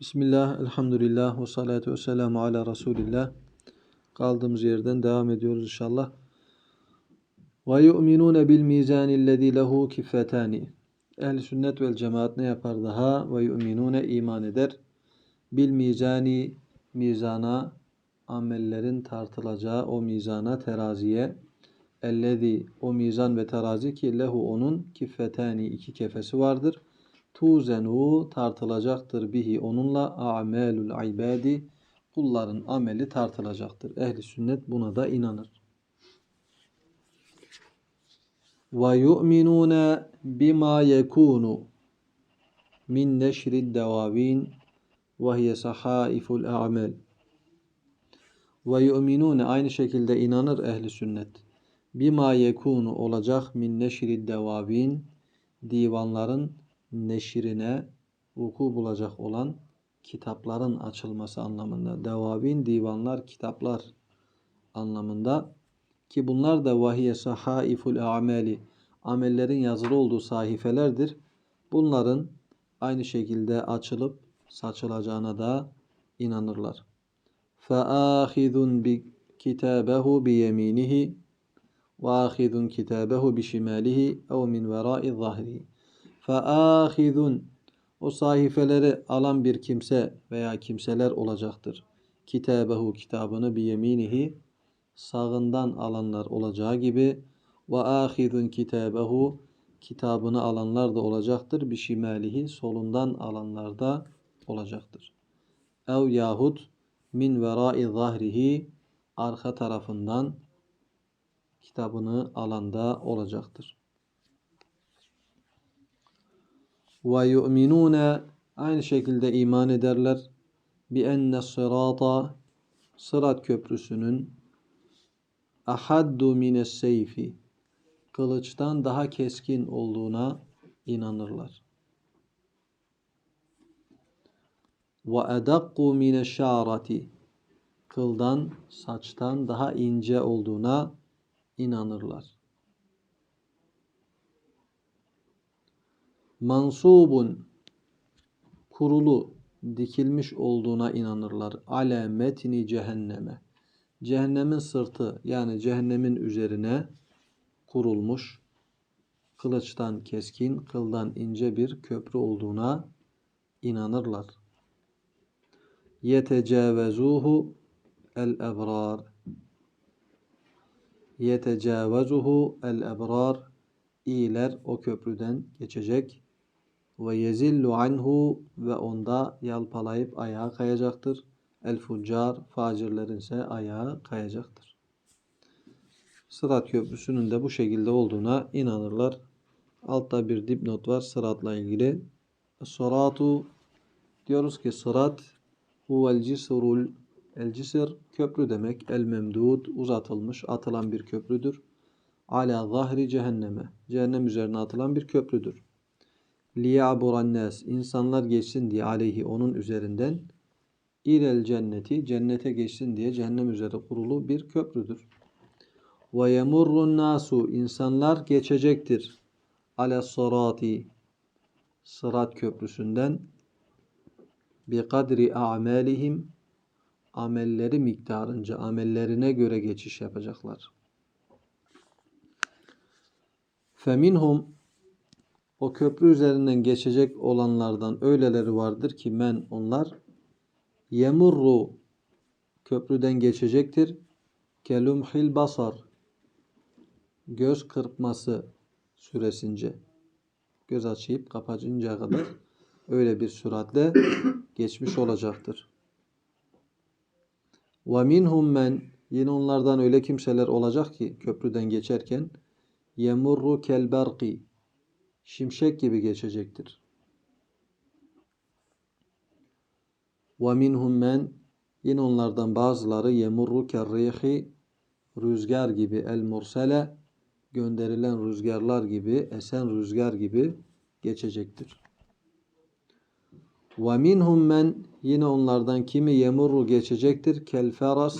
Bismillah, elhamdülillah ve salatu ve selamu ala Resulillah. Kaldığımız yerden devam ediyoruz inşallah. Ve yu'minune bil mizanillezî lehu kiffetani. Ehl-i sünnet vel cemaat ne yapar daha? Ve yu'minune iman eder. Bil mizani mizana amellerin tartılacağı o mizana teraziye ellezî o mizan ve terazi ki lehu onun kiffetani iki kefesi vardır tuzenu tartılacaktır bihi onunla a'malul ibadi kulların ameli tartılacaktır. Ehli sünnet buna da inanır. Ve yu'minune bima yekunu min neşrid devavin ve hiye sahaiful a'mal. Ve yu'minune aynı şekilde inanır ehli sünnet. Bima yekunu olacak min neşrid devavin divanların neşrine vuku bulacak olan kitapların açılması anlamında. Devavin, divanlar, kitaplar anlamında ki bunlar da vahiye sahaiful ameli amellerin yazılı olduğu sahifelerdir. Bunların aynı şekilde açılıp saçılacağına da inanırlar. فَآخِذٌ بِكِتَابَهُ بِيَمِينِهِ وَآخِذٌ كِتَابَهُ بِشِمَالِهِ اَوْ مِنْ وَرَاءِ ظَهْرِهِ faahizun o sahifeleri alan bir kimse veya kimseler olacaktır. Kitabehu kitabını bi yeminihi sağından alanlar olacağı gibi ve ahizun kitabını alanlar da olacaktır. Bi solundan alanlar da olacaktır. Ev yahut min verai zahrihi arka tarafından kitabını alanda olacaktır. Ve yu'minune aynı şekilde iman ederler bi enne sırata sırat köprüsünün ahaddu mines seyfi kılıçtan daha keskin olduğuna inanırlar. Ve edakku mineşşarati kıldan, saçtan daha ince olduğuna inanırlar. Mansubun kurulu dikilmiş olduğuna inanırlar. Ale metni cehenneme. Cehennemin sırtı yani cehennemin üzerine kurulmuş kılıçtan keskin, kıldan ince bir köprü olduğuna inanırlar. Yetecevezuhu el-ebrar. Yetecevezuhu el-ebrar. İyiler o köprüden geçecek ve yezillu anhu ve onda yalpalayıp ayağa kayacaktır. El fuccar facirlerin ise ayağa kayacaktır. Sırat köprüsünün de bu şekilde olduğuna inanırlar. Altta bir dipnot var sıratla ilgili. Sıratu diyoruz ki sırat huvel cisrul el cisr köprü demek. El memdud uzatılmış atılan bir köprüdür. Ala zahri cehenneme cehennem üzerine atılan bir köprüdür liyaburan nas insanlar geçsin diye aleyhi onun üzerinden İrel cenneti cennete geçsin diye cehennem üzeri kurulu bir köprüdür. Ve yemurrun nasu insanlar geçecektir. Ale sırati sırat köprüsünden bi kadri a'malihim amelleri miktarınca amellerine göre geçiş yapacaklar. Feminhum o köprü üzerinden geçecek olanlardan öyleleri vardır ki men onlar yemurru köprüden geçecektir. Kelumhil basar göz kırpması süresince göz açıp kapacıncaya kadar öyle bir süratle geçmiş olacaktır. Ve minhum men yine onlardan öyle kimseler olacak ki köprüden geçerken yemurru kel berqi şimşek gibi geçecektir. وَمِنْهُمْ men Yine onlardan bazıları yemurru kerrihi rüzgar gibi el mursele gönderilen rüzgarlar gibi esen rüzgar gibi geçecektir. وَمِنْهُمْ men Yine onlardan kimi yemurru geçecektir kel feras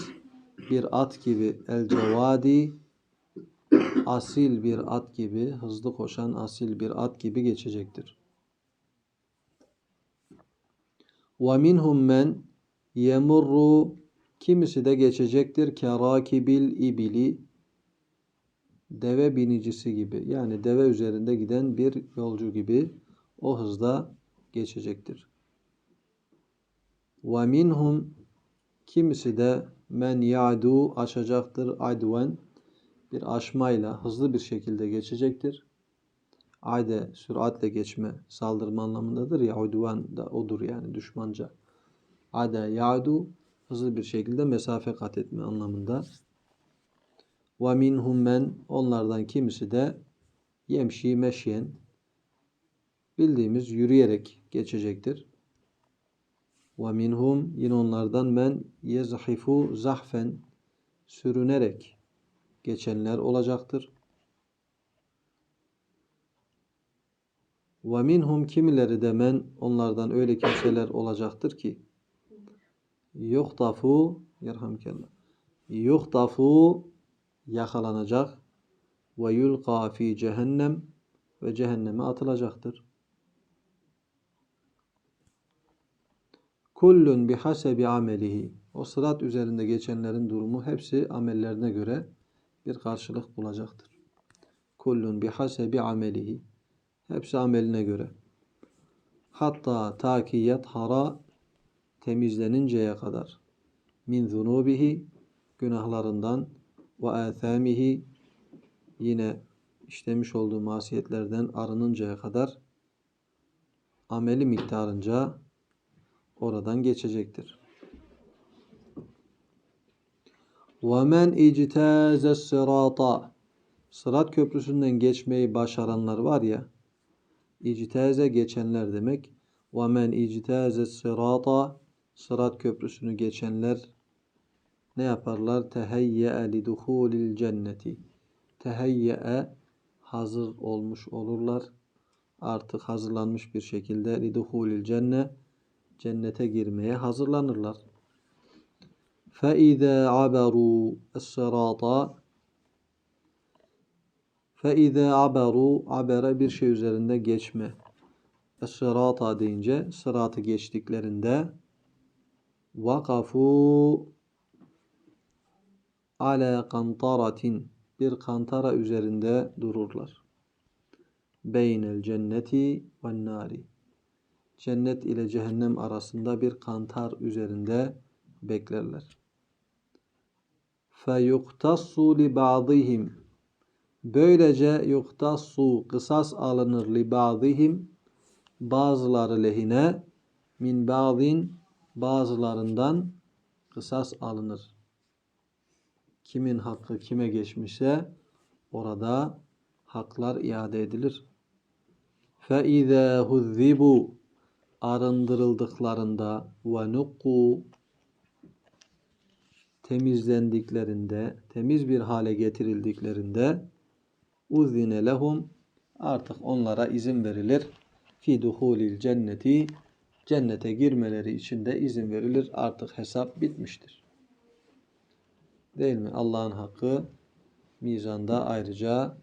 bir at gibi el cevadi asil bir at gibi, hızlı koşan asil bir at gibi geçecektir. Minhum men yemurru kimisi de geçecektir kerakibil ibili deve binicisi gibi yani deve üzerinde giden bir yolcu gibi o hızda geçecektir. Minhum kimisi de men ya'du aşacaktır adven bir aşmayla hızlı bir şekilde geçecektir. Ayde süratle geçme saldırma anlamındadır ya udvan da odur yani düşmanca. Ade ya'du hızlı bir şekilde mesafe kat etme anlamında. Ve minhum men onlardan kimisi de yemşi meşyen bildiğimiz yürüyerek geçecektir. Ve minhum yine onlardan men yezhifu zahfen sürünerek geçenler olacaktır. Ve minhum kimileri de men onlardan öyle kimseler olacaktır ki yuhtafu yerhamkallah yuhtafu yakalanacak ve yulqa fi cehennem ve cehenneme atılacaktır. Kullun bihasebi amelihi. O sırat üzerinde geçenlerin durumu hepsi amellerine göre bir karşılık bulacaktır. Kullun bihasebi amelihi. Hepsi ameline göre. Hatta ta ki yethara temizleninceye kadar. Min zunubihi günahlarından ve athamihi yine işlemiş olduğu masiyetlerden arınıncaya kadar ameli miktarınca oradan geçecektir. وَمَنْ اِجْتَازَ السِّرَاطَ Sırat köprüsünden geçmeyi başaranlar var ya, ictaze geçenler demek. وَمَنْ اِجْتَازَ السِّرَاطَ Sırat köprüsünü geçenler ne yaparlar? Teheyye'e liduhulil cenneti. Teheyye'e hazır olmuş olurlar. Artık hazırlanmış bir şekilde liduhulil cenne cennete girmeye hazırlanırlar. فَاِذَا عَبَرُوا السِّرَاطَ فَاِذَا عَبَرُوا Abere bir şey üzerinde geçme. Es-sırata deyince sıratı geçtiklerinde vakafu ala kantaratin bir kantara üzerinde dururlar. Beynel cenneti ve nari. Cennet ile cehennem arasında bir kantar üzerinde beklerler. Feyuktassu li ba'dihim. Böylece yuktassu kısas alınır li ba'dihim bazıları lehine min ba'din bazılarından kısas alınır. Kimin hakkı kime geçmişse orada haklar iade edilir. فَاِذَا هُذِّبُوا arındırıldıklarında ve nukku temizlendiklerinde, temiz bir hale getirildiklerinde uzine lehum artık onlara izin verilir. Fi duhulil cenneti cennete girmeleri için de izin verilir. Artık hesap bitmiştir. Değil mi? Allah'ın hakkı mizanda ayrıca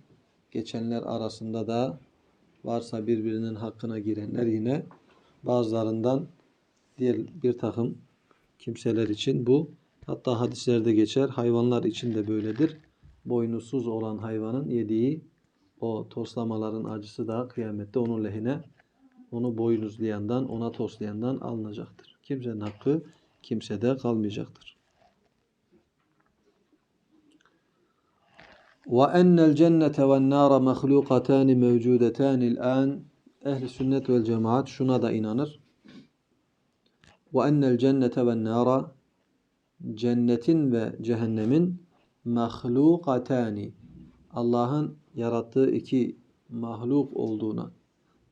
geçenler arasında da varsa birbirinin hakkına girenler yine bazılarından diğer bir takım kimseler için bu hatta hadislerde geçer. Hayvanlar için de böyledir. Boynuzsuz olan hayvanın yediği o toslamaların acısı da kıyamette onun lehine onu boynuzlayandan, ona toslayandan alınacaktır. Kimsenin hakkı kimsede kalmayacaktır. وَاَنَّ الْجَنَّةَ وَالنَّارَ مَخْلُوقَتَانِ مَوْجُودَتَانِ الْآنِ Ehli sünnet vel cemaat şuna da inanır. وَاَنَّ الْجَنَّةَ وَالنَّارَ Cennetin ve cehennemin mahlukatani Allah'ın yarattığı iki mahluk olduğuna,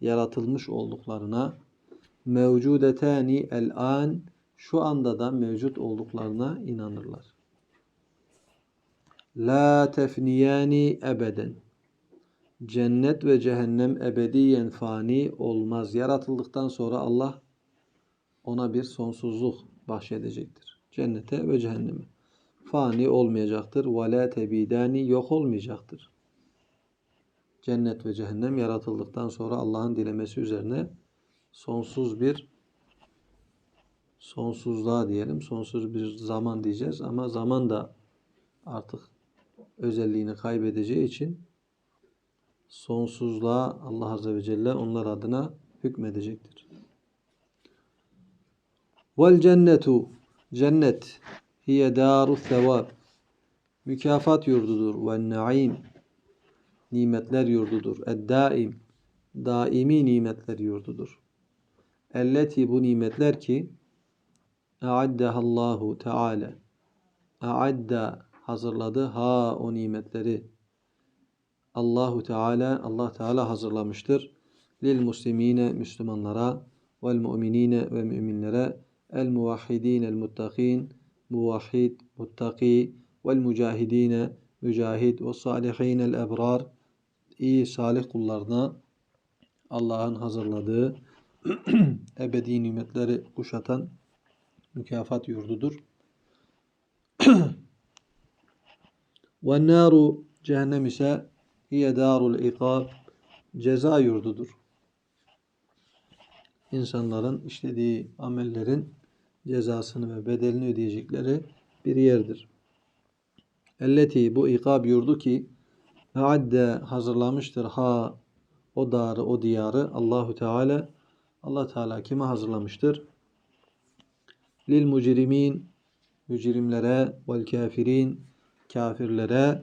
yaratılmış olduklarına mevcudetani el-an şu anda da mevcut olduklarına inanırlar. La tefniyani ebeden. Cennet ve cehennem ebediyen fani olmaz. Yaratıldıktan sonra Allah ona bir sonsuzluk bahşedecektir. Cennete ve cehenneme. Fani olmayacaktır. Ve la tebidani yok olmayacaktır. Cennet ve cehennem yaratıldıktan sonra Allah'ın dilemesi üzerine sonsuz bir sonsuzluğa diyelim. Sonsuz bir zaman diyeceğiz ama zaman da artık özelliğini kaybedeceği için sonsuzluğa Allah Azze ve Celle onlar adına hükmedecektir. Vel cennetu cennet hiye daru sevab mükafat yurdudur ve naim nimetler yurdudur. Ed-daim daimi nimetler yurdudur. Elleti bu nimetler ki Allahu Teala A'adda hazırladı ha o nimetleri Allahu Teala Allah Teala hazırlamıştır. Lil muslimine Müslümanlara vel mu'minine ve müminlere el muvahhidin el muttakin muvahhid muttaki vel mücahidine mücahid ve salihin el ebrar iyi salih kullarına Allah'ın hazırladığı ebedi nimetleri kuşatan mükafat yurdudur. Ve naru cehennem ise hiye darul ikab ceza yurdudur. İnsanların işlediği amellerin cezasını ve bedelini ödeyecekleri bir yerdir. Elleti bu ikab yurdu ki adde hazırlamıştır ha o darı o diyarı Allahu Teala Allah Teala kime hazırlamıştır? Lil mucrimin mücrimlere vel kafirin kafirlere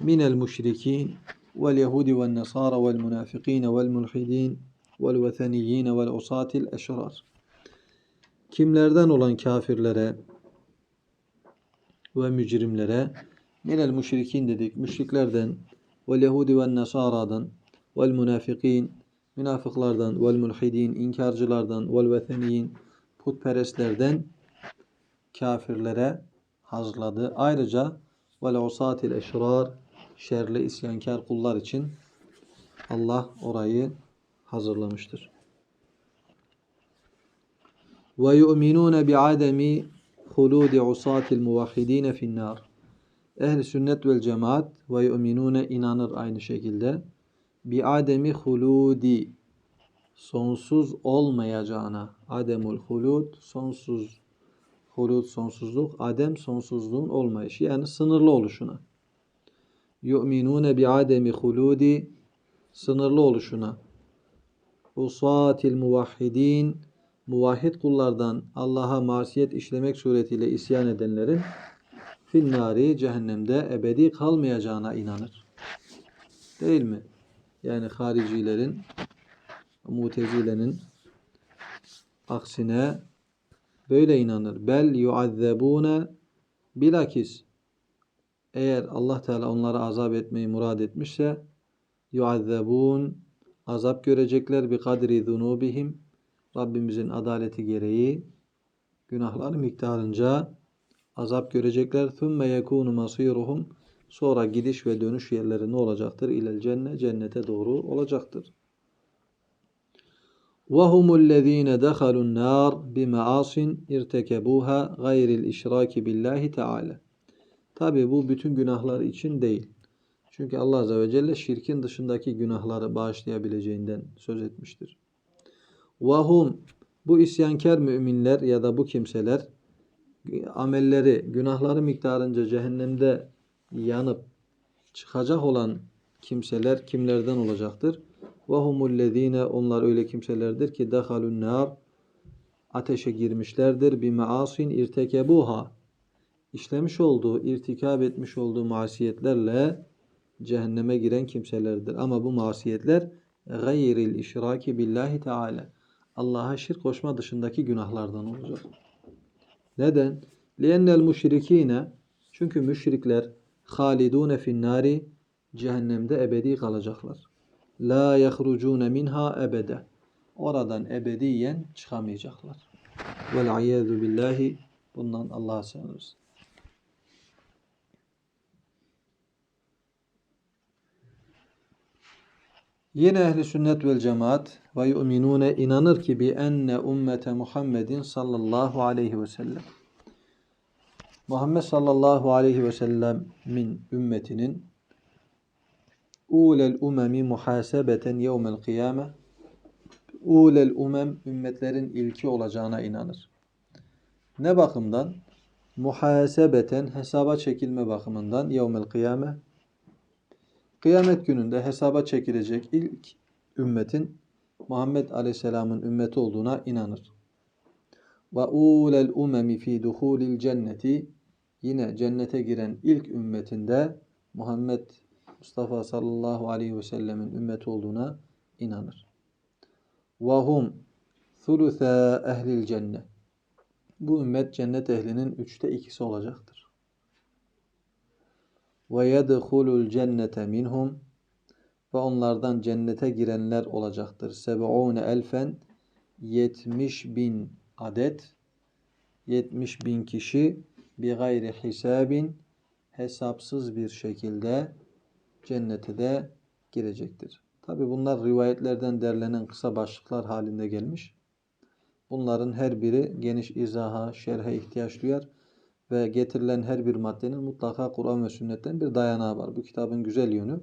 minel müşrikin vel yehudi vel nasara vel münafikin vel mulhidin vel veteniyyin vel usatil eşrar. Kimlerden olan kafirlere ve mücrimlere minel müşrikin dedik. Müşriklerden vel yehudi vel nasaradan vel münafikin münafıklardan vel mulhidin inkarcılardan vel veteniyyin putperestlerden kafirlere hazırladı. Ayrıca vel usatil eşrar şerli isyankar kullar için Allah orayı hazırlamıştır. Ve yu'minun bi'ademi huludi usatil muvahhidin fi'nnar. Ehli sünnet vel cemaat ve yu'minun inanır aynı şekilde. bi ademi huludi sonsuz olmayacağına ademul hulud sonsuz hulud sonsuzluk adem sonsuzluğun olmayışı yani sınırlı oluşuna. yu'minune bi ademi huludi sınırlı oluşuna. usatil muvahhidin muvahhid kullardan Allah'a masiyet işlemek suretiyle isyan edenlerin finnari cehennemde ebedi kalmayacağına inanır. Değil mi? Yani haricilerin mutezilenin aksine böyle inanır. Bel yuazzebune bilakis eğer Allah Teala onları azap etmeyi murad etmişse yuazzebun azap görecekler bi kadri zunubihim Rabbimizin adaleti gereği günahları miktarınca azap görecekler. Thumma yekunu masiruhum sonra gidiş ve dönüş yerleri ne olacaktır? İlel cennet cennete doğru olacaktır. وَهُمُ الَّذ۪ينَ دَخَلُوا النَّارِ بِمَعَاصٍ اِرْتَكَبُوهَا غَيْرِ الْاِشْرَاكِ بِاللّٰهِ Teala. Tabi bu bütün günahlar için değil. Çünkü Allah Azze ve Celle şirkin dışındaki günahları bağışlayabileceğinden söz etmiştir. Vahum bu isyankar müminler ya da bu kimseler amelleri, günahları miktarınca cehennemde yanıp çıkacak olan kimseler kimlerden olacaktır? Vahumullezine onlar öyle kimselerdir ki dehalun nar ateşe girmişlerdir. Bi maasin irtekebuha işlemiş olduğu, irtikab etmiş olduğu masiyetlerle cehenneme giren kimselerdir. Ama bu masiyetler gayril işraki billahi teala Allah'a şirk koşma dışındaki günahlardan olacak. Neden? Liennel müşrikine çünkü müşrikler halidune finnari cehennemde ebedi kalacaklar. La yahrucune minha ebede. Oradan ebediyen çıkamayacaklar. Vel iyadu billahi bundan Allah'a sığınırız. Yine ehli sünnet vel cemaat ve yu'minune inanır ki bi enne ümmete Muhammedin sallallahu aleyhi ve sellem. Muhammed sallallahu aleyhi ve sellemin ümmetinin ulel umemi muhasebeten yevmel kıyame ulel umem ümmetlerin ilki olacağına inanır. Ne bakımdan? Muhasebeten hesaba çekilme bakımından yevmel kıyame. Kıyamet gününde hesaba çekilecek ilk ümmetin Muhammed Aleyhisselam'ın ümmeti olduğuna inanır. Ve ulel umemi fi duhulil cenneti yine cennete giren ilk ümmetinde Muhammed Mustafa sallallahu aleyhi ve sellemin ümmeti olduğuna inanır. Ve hum thulutha ehlil cennet. Bu ümmet cennet ehlinin üçte ikisi olacaktır. Ve yedhulul cennete minhum ve onlardan cennete girenler olacaktır. Seb'une elfen 70 bin adet 70 bin kişi bir gayri hisabin hesapsız bir şekilde cennete de girecektir. Tabi bunlar rivayetlerden derlenen kısa başlıklar halinde gelmiş. Bunların her biri geniş izaha, şerhe ihtiyaç duyar ve getirilen her bir maddenin mutlaka Kur'an ve sünnetten bir dayanağı var. Bu kitabın güzel yönü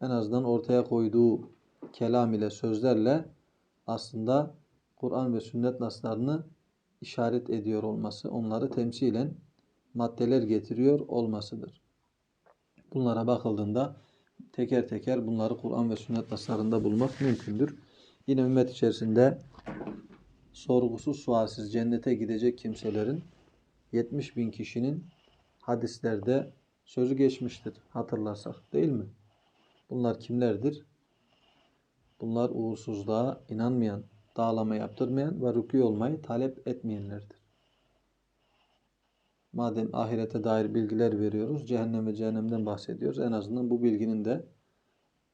en azından ortaya koyduğu kelam ile sözlerle aslında Kur'an ve sünnet naslarını işaret ediyor olması, onları temsilen maddeler getiriyor olmasıdır. Bunlara bakıldığında teker teker bunları Kur'an ve sünnet naslarında bulmak mümkündür. Yine ümmet içerisinde sorgusuz sualsiz cennete gidecek kimselerin 70 bin kişinin hadislerde sözü geçmiştir hatırlarsak değil mi? Bunlar kimlerdir? Bunlar uğursuzluğa inanmayan, dağlama yaptırmayan ve rükû olmayı talep etmeyenlerdir. Madem ahirete dair bilgiler veriyoruz, cehennem ve cehennemden bahsediyoruz. En azından bu bilginin de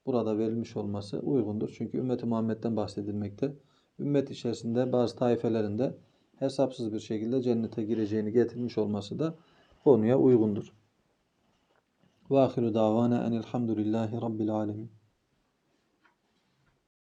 burada verilmiş olması uygundur. Çünkü ümmeti Muhammed'den bahsedilmekte. Ümmet içerisinde bazı taifelerinde hesapsız bir şekilde cennete gireceğini getirmiş olması da konuya uygundur. Ve ahiru davana enelhamdülillahi rabbil alemin.